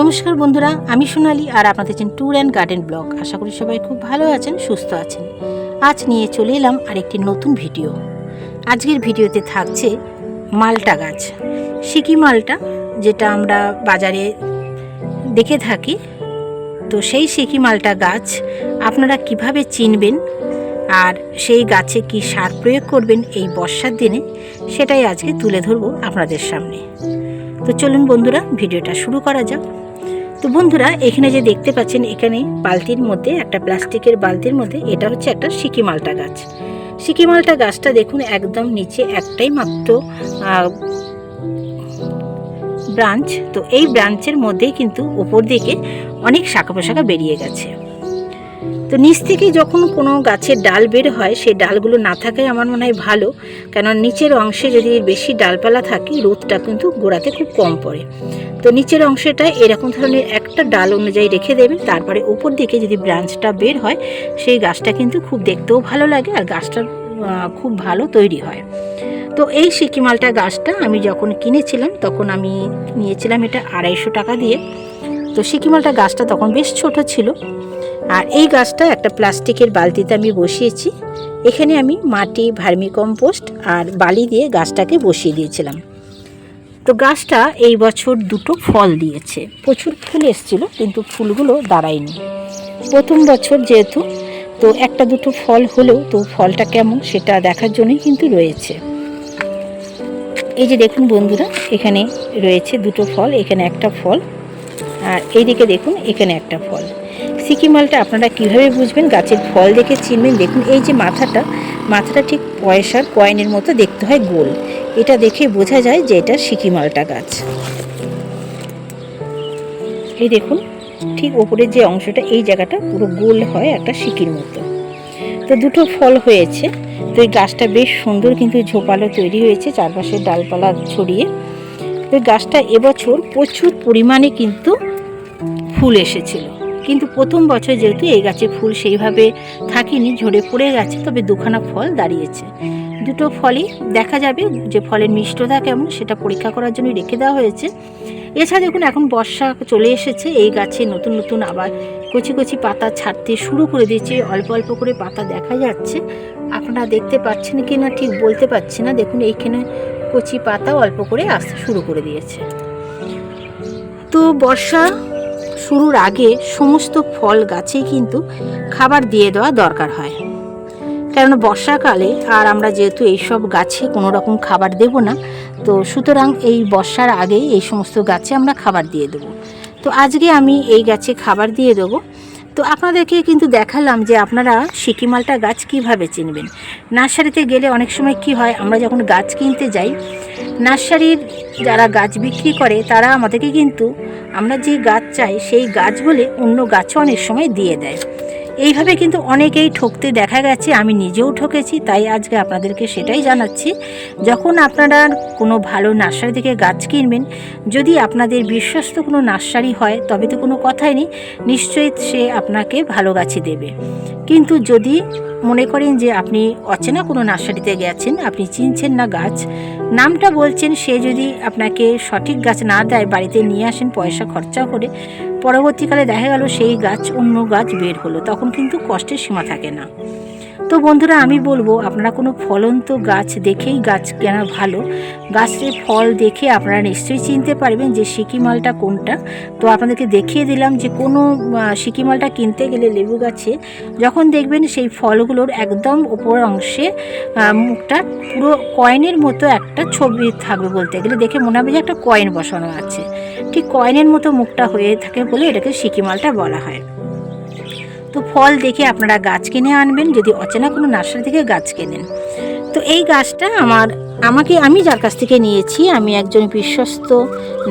নমস্কার বন্ধুরা, আমি সোনালি আর আপনাদের আছেন ট্যুর অ্যান্ড গার্ডেন ব্লগ আশা করি সবাই খুব ভালো আছেন, সুস্থ আছেন। আজ নিয়ে চলে এলাম আরেকটি নতুন ভিডিও। আজকের ভিডিওতে থাকছে মালটা গাছ। সিকি মালটা? যেটা আমরা বাজারে দেখে থাকি। তো সেই সিকি মালটা গাছ, আপনারা কীভাবে চিনবেন আর সেই গাছে কি সার প্রয়োগ করবেন এই বর্ষার দিনে, সেটাই আজকে তুলে ধরবো আপনাদের সামনে। তো চলুন বন্ধুরা, ভিডিওটা শুরু করা যাক। তো বন্ধুরা, এখানে যে দেখতে পাচ্ছেন, এখানে বালতির মধ্যে, একটা প্লাস্টিকের বালতির মধ্যে, এটা হচ্ছে একটা সিকি মালটা গাছ। সিকি মালটা গাছটা দেখুন, একদম নিচে একটাই মাত্র ব্রাঞ্চ। তো এই ব্রাঞ্চের মধ্যেই কিন্তু উপর দিকে অনেক শাখা পোশাখা বেরিয়ে গেছে। তো নিচ থেকে যখন কোনো গাছের ডাল বের হয়, সেই ডালগুলো না থাকাই আমার মনে হয় ভালো। কেন নিচের অংশে যদি বেশি ডালপালা থাকে, রোদটা কিন্তু গোড়াতে খুব কম পড়ে। তো নিচের অংশটা এরকম ধরনের একটা ডাল অনুযায়ী রেখে দেবেন। তারপরে উপর দিকে যদি ব্রাঞ্চটা বের হয়, সেই গাছটা কিন্তু খুব দেখতেও ভালো লাগে আর গাছটা খুব ভালো তৈরি হয়। তো এই সিকিমালটা গাছটা আমি যখন কিনেছিলাম, তখন আমি নিয়েছিলাম এটা আড়াইশো টাকা দিয়ে। তো সিকিমালটা গাছটা তখন বেশ ছোট ছিল। আর এই গাছটা একটা প্লাস্টিকের বালতিতে আমি বসিয়েছি। এখানে আমি মাটি ভার্মি কম্পোস্ট আর বালি দিয়ে গাছটাকে বসিয়ে দিয়েছিলাম। তো গাছটা এই বছর দুটো ফল দিয়েছে। প্রচুর ফুল এসেছিল, কিন্তু ফুলগুলো দাঁড়ায়নি। প্রথম বছর যেহেতু, তো একটা দুটো ফল হলেও তো ফলটা কেমন সেটা দেখার জন্যই কিন্তু রয়েছে। এই যে দেখুন বন্ধুরা, এখানে রয়েছে দুটো ফল, এখানে একটা ফল, আর এইদিকে দেখুন, এখানে একটা ফল। সিকি মালটা আপনারা কীভাবে বুঝবেন? গাছের ফল দেখে চিনবেন। দেখুন, এই যে মাথাটা মাথাটা ঠিক পয়সার কয়েনের মতো দেখতে হয় গোল। এটা দেখে বোঝা যায় যে এটা সিকি মালটা গাছ। এই দেখুন, ঠিক ওপরের যে অংশটা, এই জায়গাটা পুরো গোল হয় একটা সিকির মতো। তো দুটো ফল হয়েছে। তো এই গাছটা বেশ সুন্দর কিন্তু ঝোপালো তৈরি হয়েছে চারপাশে ডালপালা ছড়িয়ে। তো গাছটা এবছর প্রচুর পরিমাণে কিন্তু ফুল এসেছিল। কিন্তু প্রথম বছর যেহেতু এই গাছে ফুল সেইভাবে থাকেনি, ঝরে পড়ে গেছে, তবে দুখানা ফল দাঁড়িয়েছে। দুটো ফলই দেখা যাবে যে ফলের মিষ্টতা কেমন সেটা পরীক্ষা করার জন্য রেখে দেওয়া হয়েছে। এছাড়া দেখুন, এখন বর্ষা চলে এসেছে, এই গাছে নতুন নতুন আবার কচি কচি পাতা ছাড়তে শুরু করে দিয়েছে, অল্প অল্প করে পাতা দেখা যাচ্ছে। আপনারা দেখতে পাচ্ছেন কি না, ঠিক বলতে পারছি না। দেখুন, এইখানে কচি পাতা অল্প করে আসতে শুরু করে দিয়েছে। তো বর্ষা শুরুর আগে সমস্ত ফল গাছেই কিন্তু খাবার দিয়ে দেওয়া দরকার হয়। কারণ বর্ষাকালে, আর আমরা যেহেতু এইসব গাছে কোনো রকম খাবার দেব না, তো সুতরাং এই বর্ষার আগেই এই সমস্ত গাছে আমরা খাবার দিয়ে দেবো। তো আজকে আমি এই গাছে খাবার দিয়ে দেবো। তো আপনাদেরকে কিন্তু দেখালাম যে আপনারা সিকিমালটা গাছ কীভাবে চিনবেন। নার্সারিতে গেলে অনেক সময় কি হয়, আমরা যখন গাছ কিনতে যাই, নার্সারির যারা গাছ বিক্রি করে, তারা আমাদেরকে কিন্তু আমরা যে গাছ চাই, সেই গাছ বলে অন্য গাছও অনেক সময় দিয়ে দেয়। এইভাবে কিন্তু অনেকেই ঠকতে দেখা গেছে, আমি নিজেও ঠকেছি, তাই আজকে আপনাদেরকে সেটাই জানাচ্ছি। যখন আপনারা কোনো ভালো নার্সারি থেকে গাছ কিনবেন, যদি আপনাদের বিশ্বস্ত কোনো নার্সারি হয়, তবে তো কোনো কথাই নেই, নিশ্চয়ই সে আপনাকে ভালো গাছই দেবে। কিন্তু যদি মনে করেন যে আপনি অচেনা কোনো নার্সারিতে গেছেন, আপনি চিনছেন না গাছ নামটা বলছেন, সে যদি আপনাকে সঠিক গাছ না দেয়, বাড়িতে নিয়ে আসেন, পয়সা খরচা করে, পরবর্তীকালে দেখা গেল সেই গাছ অন্য গাছ বের হলো, তখন কিন্তু কষ্টের সীমা থাকে না। তো বন্ধুরা, আমি বলব আপনারা কোনো ফলন্ত গাছ দেখেই গাছ কেনা ভালো। গাছের ফল দেখে আপনারা নিশ্চয়ই চিনতে পারবেন যে সিকিমালটা কোনটা। তো আপনাদেরকে দেখিয়ে দিলাম যে কোনো সিকিমালটা কিনতে গেলে লেবু গাছে যখন দেখবেন সেই ফলগুলোর একদম ওপর অংশে মুখটা পুরো কয়েনের মতো একটা ছবি থাকবে বলতে গেলে। দেখে মনে হবে যে একটা কয়েন বসানো আছে। ঠিক কয়েনের মতো মুখটা হয়ে থাকে বলে এটাকে সিকিমালটা বলা হয়। তো ফল দেখে আপনারা গাছ কিনে আনবেন, যদি অচেনা কোনো নার্সারি থেকে গাছ কেনেন। তো এই গাছটা আমার, আমাকে আমি যার কাছ থেকে নিয়েছি, আমি একজন বিশ্বস্ত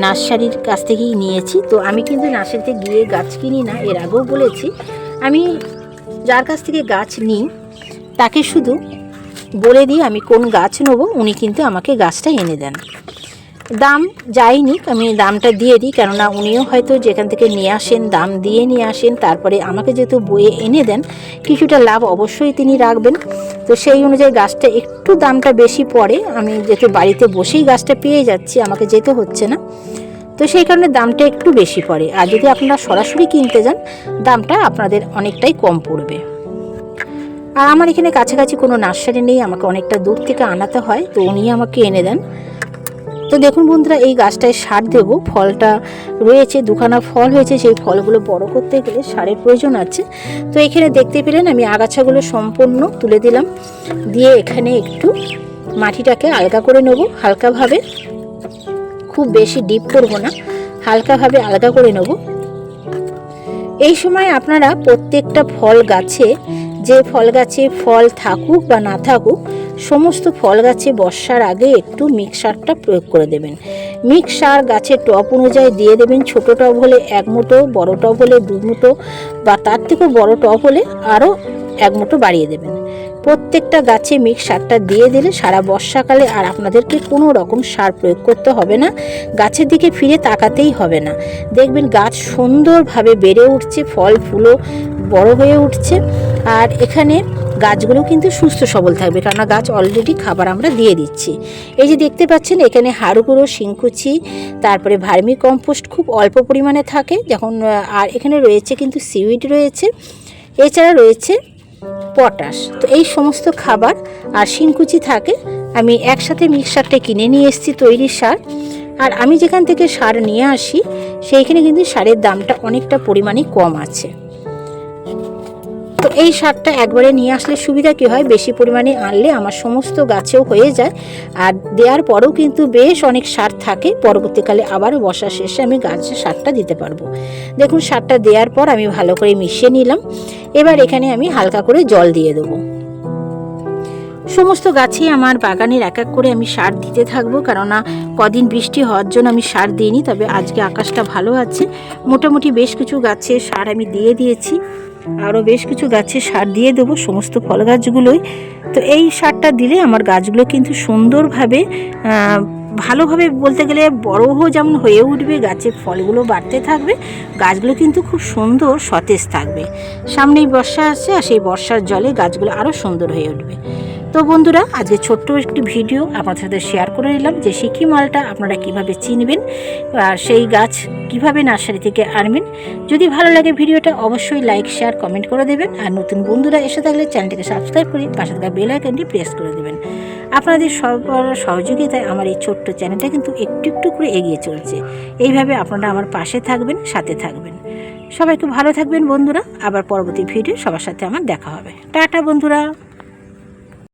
নার্সারির কাছ থেকেই নিয়েছি। তো আমি কিন্তু নার্সারিতে গিয়ে গাছ কিনি না, এর আগেও বলেছি। আমি যার কাছ থেকে গাছ নিই, তাকে শুধু বলে দিই আমি কোন গাছ নেব, উনি কিন্তু আমাকে গাছটা এনে দেন। দাম যাই নিক আমি দামটা দিয়ে দিই, কেননা উনিও হয়তো যেখান থেকে নিয়ে আসেন, দাম দিয়ে নিয়ে আসেন, তারপরে আমাকে যেহেতু বইয়ে এনে দেন, কিছুটা লাভ অবশ্যই তিনি রাখবেন। তো সেই অনুযায়ী গাছটা একটু দামটা বেশি পড়ে, আমি যেহেতু বাড়িতে বসেই গাছটা পেয়ে যাচ্ছি, আমাকে যেতে হচ্ছে না। তো সেই কারণে দামটা একটু বেশি পড়ে, আর যদি আপনারা সরাসরি কিনতে যান, দামটা আপনাদের অনেকটাই কম পড়বে। আর আমার এখানে কাছাকাছি কোনো নার্সারি নেই, আমাকে অনেকটা দূর থেকে আনাতে হয়, তো উনি আমাকে এনে দেন। তো দেখুন বন্ধুরা, এই গাছটায় সার দেব। ফলটা রয়েছে, দুখানা ফল হয়েছে, সেই ফলগুলো বড় করতে গেলে সারের প্রয়োজন আছে। তো এখানে দেখতে পেলেন, আমি আগাছাগুলো সম্পূর্ণ তুলে দিলাম। দিয়ে এখানে একটু মাটিটাকে আলগা করে নেব, হালকাভাবে। খুব বেশি ডিপ করব না, হালকাভাবে আলগা করে নেব। এই সময় আপনারা প্রত্যেকটা ফল গাছে, যে ফল গাছে ফল থাকুক বা না থাকুক সমস্ত ফল গাছে বর্ষার আগে একটু মিক্সারটা প্রয়োগ করে দেবেন। মিক্সার গাছের টপ অনুযায়ী দিয়ে দেবেন ছোটো টব হলে এক মুঠো, বড় টব হলে দু মুঠো বা তার থেকেও বড় টব হলে আরও এক মুঠো বাড়িয়ে দেবেন। প্রত্যেকটা গাছে মিক্স সারটা দিয়ে দিলে সারা বর্ষাকালে আর আপনাদেরকে কোনো রকম সার প্রয়োগ করতে হবে না, গাছের দিকে ফিরে তাকাতেই হবে না। দেখবেন গাছ সুন্দরভাবে বেড়ে উঠছে, ফল, ফুলও বড় হয়ে উঠছে। আর এখানে গাছগুলো কিন্তু সুস্থ সবল থাকবে কেননা গাছ অলরেডি খাবার আমরা দিয়ে দিচ্ছি। এই যে দেখতে পাচ্ছেন, এখানে হাড়ু গুঁড়ো শিংকুচি, তারপরে ভার্মি কম্পোস্ট খুব অল্প পরিমাণে থাকে। যখন আর এখানে রয়েছে কিন্তু সিউইড রয়েছে, এছাড়া রয়েছে পটাশ। তো এই সমস্ত খাবার আর শিংকুচি থাকে, আমি একসাথে মিক্সারটা কিনে নিয়ে এসেছি তৈরি সার। আর আমি যেখান থেকে সার নিয়ে আসি, সেইখানে কিন্তু সারের দামটা অনেকটা পরিমাণে কম আছে। তো এই সারটা একবারে নিয়ে আসলে সুবিধা কী হয়? বেশি পরিমাণে আনলে আমার সমস্ত গাছেও হয়ে যায়। আর দেওয়ার পরেও কিন্তু বেশ অনেক সার থাকে। পরবর্তীকালে আবারও বর্ষা শেষে আমি গাছে সারটা দিতে পারব। দেখুন, সারটা দেওয়ার পর আমি ভালো করে মিশিয়ে নিলাম। এবার এখানে আমি হালকা করে জল দিয়ে দেবো। সমস্ত গাছেই আমার বাগানের এক এক করে আমি সার দিতে থাকব। কেননা কদিন বৃষ্টি হওয়ার জন্য আমি সার দিইনি, তবে আজকে আকাশটা ভালো আছে। মোটামুটি বেশ কিছু গাছে সার আমি দিয়ে দিয়েছি। আরও বেশ কিছু গাছে সার দিয়ে দেবো, সমস্ত ফল গাছগুলোই। তো এই সারটা দিলে আমার গাছগুলো কিন্তু সুন্দরভাবে ভালোভাবে বলতে গেলে বড়ও যেমন হয়ে উঠবে, গাছে ফলগুলো বাড়তে থাকবে, গাছগুলো কিন্তু খুব সুন্দর সতেজ থাকবে। সামনেই বর্ষা আছে আর সেই বর্ষার জলে গাছগুলো আরও সুন্দর হয়ে উঠবে। তো বন্ধুরা, আজকে ছোট্ট একটি ভিডিও আপনাদের সাথে শেয়ার করে নিলাম যে সিকি মালটা আপনারা কীভাবে চিনবেন আর সেই গাছ কীভাবে নার্সারি থেকে আনবেন। যদি ভালো লাগে ভিডিওটা, অবশ্যই লাইক শেয়ার কমেন্ট করে দেবেন আর নতুন বন্ধুরা এসে থাকলে চ্যানেলটিকে সাবস্ক্রাইব করে পাশে থাকা বেল আইকনটি প্রেস করে দেবেন। আপনাদের সবার সহযোগিতায় আমার এই ছোট্ট চ্যানেলটা কিন্তু একটু একটু করে এগিয়ে চলছে। এইভাবে আপনারা আমার পাশে থাকবেন, সাথে থাকবেন। সবাই খুব ভালো থাকবেন বন্ধুরা। আবার পরবর্তী ভিডিও সবার সাথে আমার দেখা হবে। টাটা বন্ধুরা।